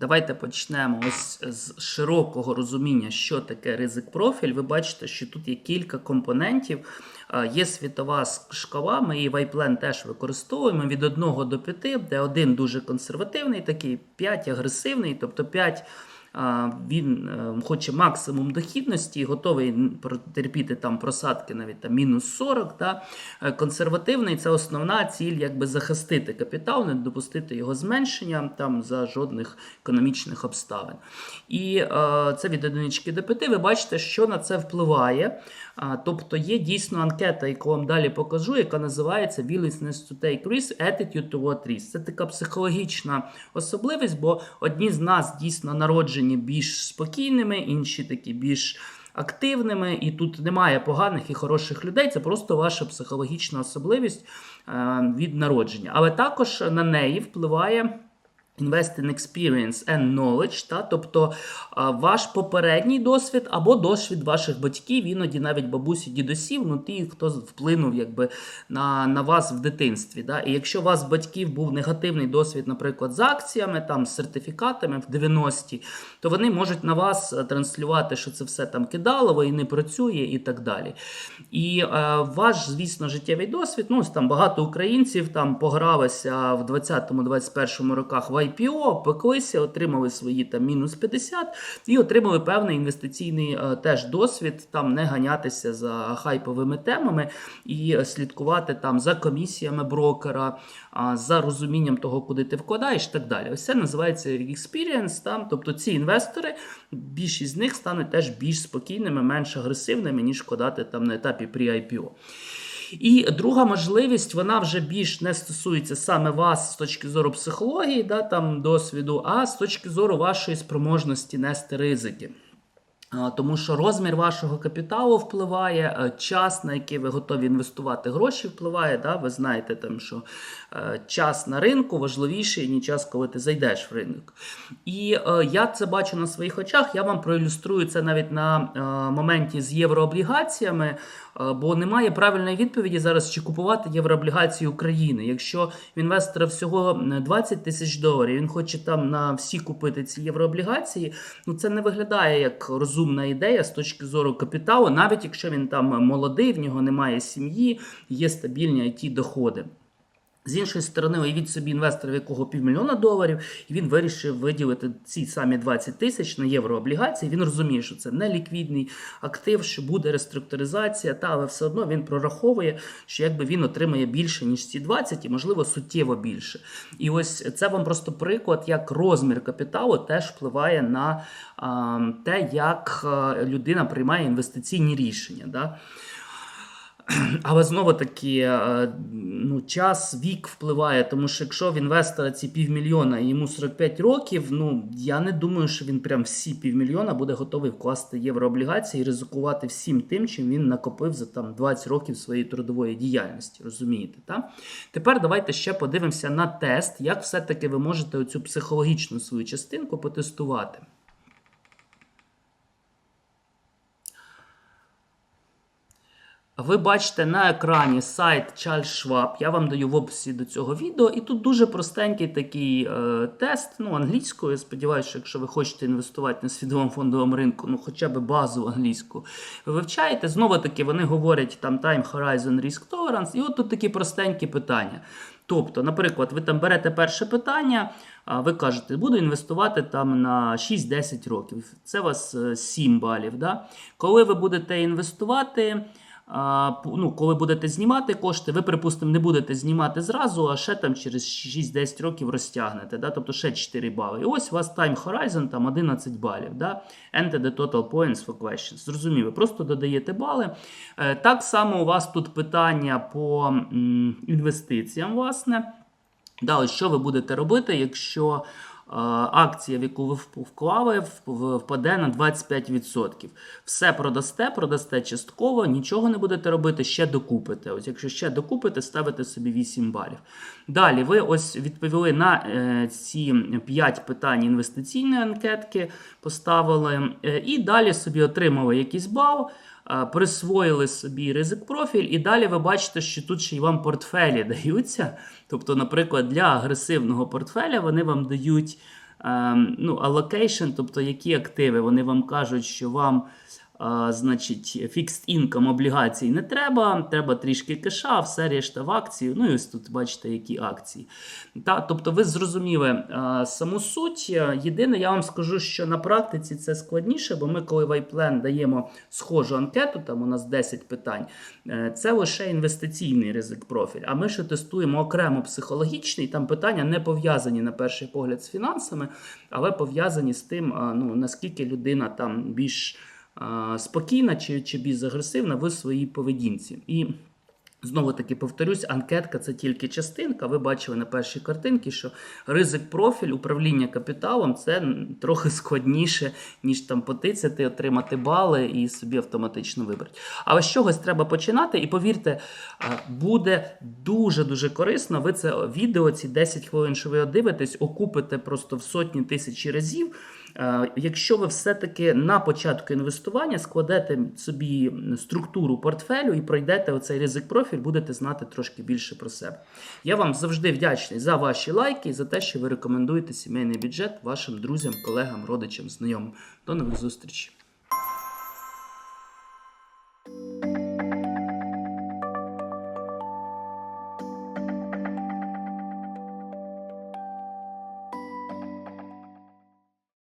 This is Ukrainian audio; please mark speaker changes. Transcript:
Speaker 1: Давайте почнемо ось з широкого розуміння, що таке ризик профіль. Ви бачите, що тут є кілька компонентів. Є світова шкала, ми її вайплен теж використовуємо від 1 до 5, де 1 дуже консервативний, такий 5 агресивний, тобто 5 а, він е, хоче максимум дохідності, готовий терпіти там просадки навіть там мінус 40. Да? Е, Консервативний це основна ціль, якби захистити капітал, не допустити його зменшення там за жодних економічних обставин. І е, це від одинички до п'яти. Ви бачите, що на це впливає. Тобто є дійсно анкета, яку вам далі покажу, яка називається Willingness to take risk, attitude toward risk. Це така психологічна особливість, бо одні з нас дійсно народжені більш спокійними, інші такі більш активними, і тут немає поганих і хороших людей. Це просто ваша психологічна особливість е, від народження. Але також на неї впливає. Invest in experience and knowledge, та, тобто ваш попередній досвід або досвід ваших батьків, іноді навіть бабусі, дідусів, ну ті, хто вплинув якби, на, на вас в дитинстві. Да? І якщо у вас батьків був негативний досвід, наприклад, з акціями, там, з сертифікатами в 90-ті, то вони можуть на вас е, транслювати, що це все там кидалово і не працює, і так далі. І е, ваш, звісно, життєвий досвід, ну, там багато українців там погралися в 20-21 роках в IPO, пеклися, отримали свої там мінус 50 і отримали певний інвестиційний е, теж досвід, там не ганятися за хайповими темами і слідкувати там за комісіями брокера, за розумінням того, куди ти вкладаєш, і так далі. Ось це називається experience. Там, тобто ці інвестори, більшість з них стануть теж більш спокійними, менш агресивними, ніж вкладати там на етапі pre-IPO. І друга можливість, вона вже більш не стосується саме вас з точки зору психології, да, там, досвіду, а з точки зору вашої спроможності нести ризики. Тому що розмір вашого капіталу впливає, е, час, на який ви готові інвестувати гроші, впливає. Да? Ви знаєте, там, що е, час на ринку важливіший, ніж час, коли ти зайдеш в ринок. І е, я це бачу на своїх очах. Я вам проілюструю це навіть на моменті з єврооблігаціями, бо немає правильної відповіді зараз, чи купувати єврооблігації України. Якщо в інвестора всього 20 тисяч доларів, він хоче там на всі купити ці єврооблігації, ну це не виглядає як розумна ідея з точки зору капіталу, навіть якщо він там молодий, в нього немає сім'ї, є стабільні it доходи. З іншої сторони, уявіть собі інвестора, в якого півмільйона доларів, і він вирішив виділити ці самі 20 тисяч на єврооблігації. Він розуміє, що це не ліквідний актив, що буде реструктуризація, та але все одно він прораховує, що якби він отримає більше ніж ці 20, і можливо суттєво більше. І ось це вам просто приклад, як розмір капіталу теж впливає на а, те, як людина приймає інвестиційні рішення. Да? Але знову таки, е, ну, час, вік впливає, тому що якщо в інвестора ці півмільйона і йому 45 років, ну я не думаю, що він прям всі півмільйона буде готовий вкласти єврооблігації і ризикувати всім тим, чим він накопив за там 20 років своєї трудової діяльності. Розумієте? Та? Тепер давайте ще подивимося на тест, як все-таки ви можете оцю психологічну свою частинку потестувати. Ви бачите на екрані сайт Charles Schwab. Я вам даю в описі до цього відео. І тут дуже простенький такий е, тест, ну, англійською. Я сподіваюся, що якщо ви хочете інвестувати на світовому фондовому ринку, ну хоча б базу англійську, ви вивчаєте. Знову таки, вони говорять там Time Horizon Risk Tolerance. І от тут такі простенькі питання. Тобто, наприклад, ви там берете перше питання, а ви кажете, буду інвестувати там на 6-10 років. Це у вас е, 7 балів. Да? Коли ви будете інвестувати. Ну, коли будете знімати кошти, ви, припустимо, не будете знімати зразу, а ще там через 6-10 років розтягнете, да? тобто ще 4 бали. І ось у вас time horizon там 11 балів. Да? Enter the total points for questions. Зрозуміло, просто додаєте бали. Е, Так само у вас тут питання по інвестиціям, власне. Да, ось що ви будете робити, якщо акція, в яку ви вклали, впаде на 25%. Все продасте, продасте частково, нічого не будете робити, ще докупите. Ось якщо ще докупите, ставите собі 8 балів. Далі ви ось відповіли на е, ці 5 питань інвестиційної анкетки, поставили, е, і далі собі отримали якийсь бал. Е, Присвоїли собі ризик профіль, і далі ви бачите, що тут ще й вам портфелі даються. Тобто, наприклад, для агресивного портфеля вони вам дають ем, ну, allocation, тобто які активи, вони вам кажуть, що вам значить, fixed income облігацій не треба, треба трішки кеша, все решта в акції. Ну і ось тут бачите, які акції. Та, тобто ви зрозуміли а, саму суть. Єдине, я вам скажу, що на практиці це складніше, бо ми, коли в iPlan даємо схожу анкету, там у нас 10 питань, е, це лише інвестиційний ризик профіль. А ми ще тестуємо окремо психологічний. Там питання не пов'язані на перший погляд з фінансами, але пов'язані з тим, ну, наскільки людина там більш спокійна чи, чи більш агресивна в своїй поведінці. І Знову таки повторюсь, анкетка це тільки частинка. Ви бачили на першій картинці, що ризик профіль управління капіталом це трохи складніше, ніж там потицяти, отримати бали і собі автоматично вибрати. Але з чогось треба починати, і повірте, буде дуже дуже корисно. Ви це відео, ці 10 хвилин, що ви дивитесь, окупите просто в сотні тисячі разів. Е, Якщо ви все-таки на початку інвестування складете собі структуру портфелю і пройдете оцей ризик профіль, будете знати трошки більше про себе. Я вам завжди вдячний за ваші лайки і за те, що ви рекомендуєте сімейний бюджет вашим друзям, колегам, родичам, знайомим. До нових зустрічей!